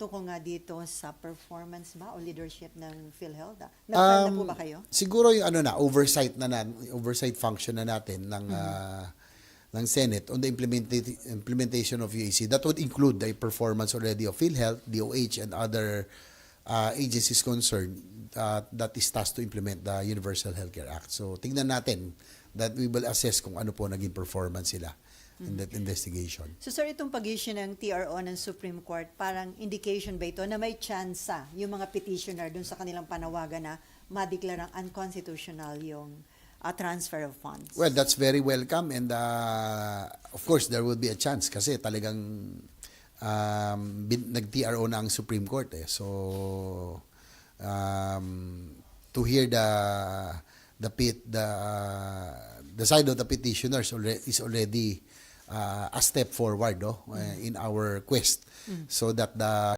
tungkol nga dito sa performance ba o leadership ng PhilHealth? ah? Nag-file na po Um, ba kayo? Siguro yung ano na, oversight na, na oversight function na natin ng Mm-hmm. ah, ng Senate on the implementa- implementation of UAC. That would include the performance already of PhilHealth, DOH, and other ah, agencies concerned ah, that is tasked to implement the Universal Healthcare Act. So, tingnan natin that we will assess kung ano po naging performance sila in that investigation. So sir, itong pag-issue ng TRO ng Supreme Court, parang indication ba ito na may tsansa yung mga petitioner dun sa kanilang panawagan na madeklarang unconstitutional yung ah, transfer of funds? Well, that's very welcome and uh, of course there will be a chance kasi talagang um, nag-TRO na ang Supreme Court eh. So um, to hear the the pit the the side of the petitioners already, is already uh, a step forward no, uh, in our quest so that the